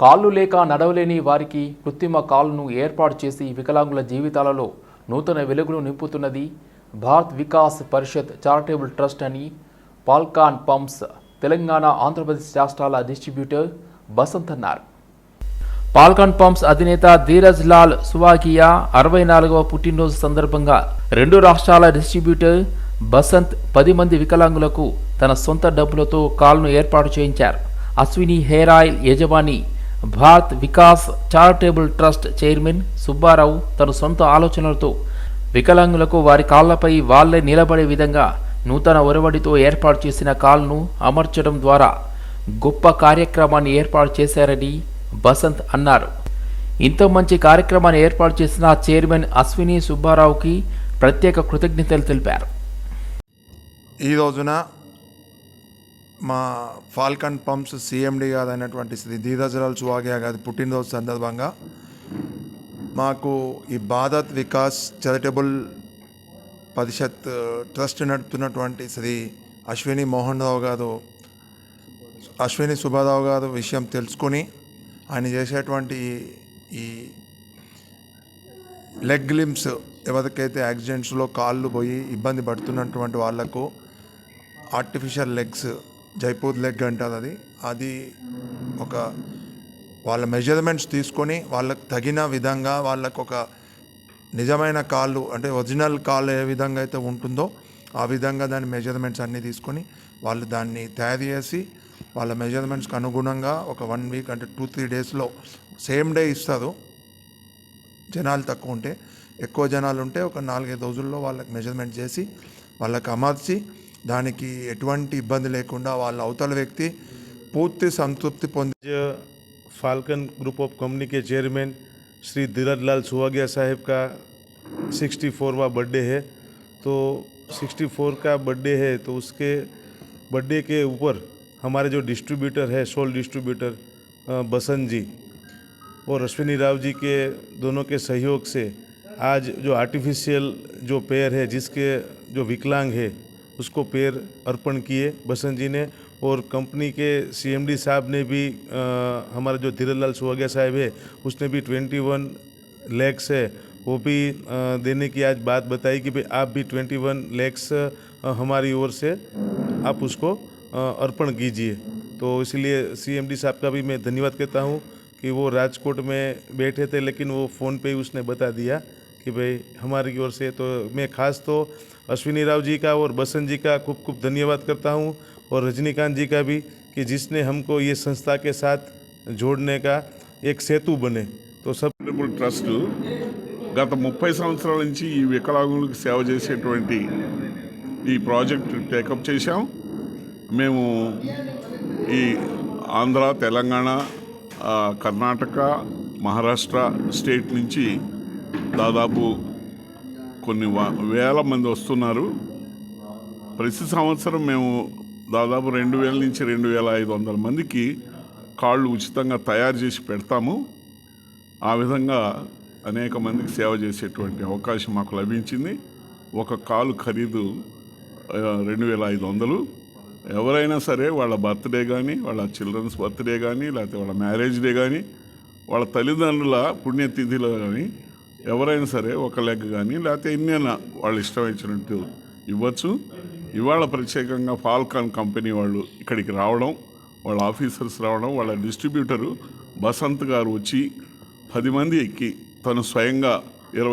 కాళ్ళు లేక నడవలేని వారికి కృత్రిమ కాళ్ళను ఏర్పాటు చేసి వికలాంగుల జీవితాలలో నూతన వెలుగులు నింపుతున్నది భారత్ వికాస్ పరిషత్ చారిటబుల్ ట్రస్ట్ అని పాల్కాన్ పంప్స్ తెలంగాణ ఆంధ్రప్రదేశ్ రాష్ట్రాల డిస్ట్రిబ్యూటర్ బసంత్ అన్నారు. పాల్కాన్ పంప్స్ అధినేత ధీరజ్ లాల్ సువాకియా అరవై నాలుగవ పుట్టినరోజు సందర్భంగా రెండు రాష్ట్రాల డిస్ట్రిబ్యూటర్ బసంత్ పది మంది వికలాంగులకు తన సొంత డబ్బులతో కాల్ను ఏర్పాటు చేయించారు. అశ్విని హెయిర్ ఆయిల్ యజమాని Bharat Vikas charitable trust chairman Subbarao తన సొంత ఆలోచనలతో వికలాంగులకు వారి కాళ్ళపై వాళ్ళే నిలబడే విధంగా నూతన ఒరవడితో ఏర్పాటు చేసిన కాల్ను అమర్చడం ద్వారా గొప్ప కార్యక్రమాన్ని ఏర్పాటు చేశారని బసంత్ అన్నారు. ఇంత మంచి కార్యక్రమాన్ని ఏర్పాటు చేసిన చైర్మన్ అశ్విని సుబ్బారావుకి ప్రత్యేక కృతజ్ఞతలు తెలిపారు. ఈ రోజున మా ఫాల్కన్ పంప్స్ సిఎండి అయినటువంటి శ్రీ ధీరజలాల్ చువాగియా గారి పుట్టినరోజు సందర్భంగా మాకు ఈ భారత్ వికాస్ చారిటబుల్ పరిషత్ ట్రస్ట్ నడుపుతున్నటువంటి శ్రీ అశ్విని మోహన్ రావు గారు అశ్విని సుబ్బారావు గారు విషయం తెలుసుకొని ఆయన చేసేటువంటి ఈ లెగ్ లిమ్స్ ఎవరికైతే యాక్సిడెంట్స్లో కాళ్ళు పోయి ఇబ్బంది పడుతున్నటువంటి వాళ్ళకు ఆర్టిఫిషియల్ లెగ్స్ జైపూర్ లెగ్ అంటారు అది. అది ఒక వాళ్ళ మెజర్మెంట్స్ తీసుకొని వాళ్ళకు తగిన విధంగా వాళ్ళకు ఒక నిజమైన కాళ్ళు అంటే ఒరిజినల్ కాళ్ళు ఏ విధంగా అయితే ఉంటుందో ఆ విధంగా దాని మెజర్మెంట్స్ అన్నీ తీసుకొని వాళ్ళు దాన్ని తయారు చేసి వాళ్ళ మెజర్మెంట్స్కి అనుగుణంగా ఒక వన్ వీక్ అంటే టూ త్రీ డేస్లో సేమ్ డే ఇస్తారు. జనాలు తక్కువ ఉంటే ఎక్కువ జనాలు ఉంటే ఒక నాలుగైదు రోజుల్లో వాళ్ళకి మెజర్మెంట్ చేసి వాళ్ళకి అమర్చి దానికి ఎటువంటి ఇబ్బంది లేకుండా వాళ్ళ అవతల వ్యక్తి పూర్తి సంతృప్తి పొంది आज फाल्कन ग्रुप ऑफ कंपनी के चेयरमैन श्री धीरज लाल सुहागिया साहब का 64वां बर्थडे है तो 64 का बर्थडे है तो उसके बर्थडे के ऊपर हमारे जो डिस्ट्रीब्यूटर है सोल डिस्ट्रीब्यूटर अ, बसंत जी और अश्विनी राव जी के दोनों के सहयोग से आज जो आर्टिफिशियल जो पैर है जिसके जो विकलांग है उसको पैर अर्पण किए बसंत जी ने और कंपनी के सीएमडी साहब ने भी अ, हमारा जो धीरजलाल सुहागिया साहब है उसने भी 21 लैक्स है। वो भी अ, देने की आज बात बताई कि भाई आप भी 21 लैक्स हमारी ओर से आप उसको अर्पण कीजिए। तो इसलिए सीएमडी साहब का भी मैं धन्यवाद कहता हूँ कि वो राजकोट में बैठे थे लेकिन वो फ़ोन पे ही उसने बता दिया। कि भाई हमारी ओर से तो मैं खास तो अश्विनी राव जी का और बसंत जी का खूब खूब धन्यवाद करता हूँ और रजनीकांत जी का भी कि जिसने हमको ये संस्था के साथ जोड़ने का एक सेतु बने तो सब చారిటబుల్ ట్రస్ట్ గత ముప్పై సంవత్సరాల నుంచి ఈ వికలాంగులకు సేవ చేసేటువంటి ఈ ప్రాజెక్ట్ టేకప్ చేశాం మేము ఈ ఆంధ్ర తెలంగాణ ఆ, కర్ణాటక మహారాష్ట్ర స్టేట్ నుంచి దాదాపు కొన్ని వ- వేల మంది వస్తున్నారు. ప్రతి సంవత్సరం మేము దాదాపు రెండు వేల నుంచి రెండు వేల ఐదు వందల మందికి కాళ్ళు ఉచితంగా తయారు చేసి పెడతాము. ఆ విధంగా అనేక మందికి సేవ చేసేటువంటి అవకాశం మాకు లభించింది. ఒక కాలు ఖరీదు రెండు వేల ఐదు వందలు. ఎవరైనా సరే వాళ్ళ బర్త్డే కానీ వాళ్ళ చిల్డ్రన్స్ బర్త్డే కానీ లేకపోతే వాళ్ళ మ్యారేజ్ డే కానీ వాళ్ళ తల్లిదండ్రుల పుణ్యతిథిలో కానీ ఎవరైనా సరే ఒక లెగ్ కానీ లేకపోతే ఎన్నైనా వాళ్ళు ఇష్టం ఇచ్చినట్టు ఇవ్వచ్చు. ఇవాళ ప్రత్యేకంగా ఫాల్కాన్ కంపెనీ వాళ్ళు ఇక్కడికి రావడం వాళ్ళ ఆఫీసర్స్ రావడం వాళ్ళ డిస్ట్రిబ్యూటరు బసంత్ గారు వచ్చి పది మంది ఎక్కి తను స్వయంగా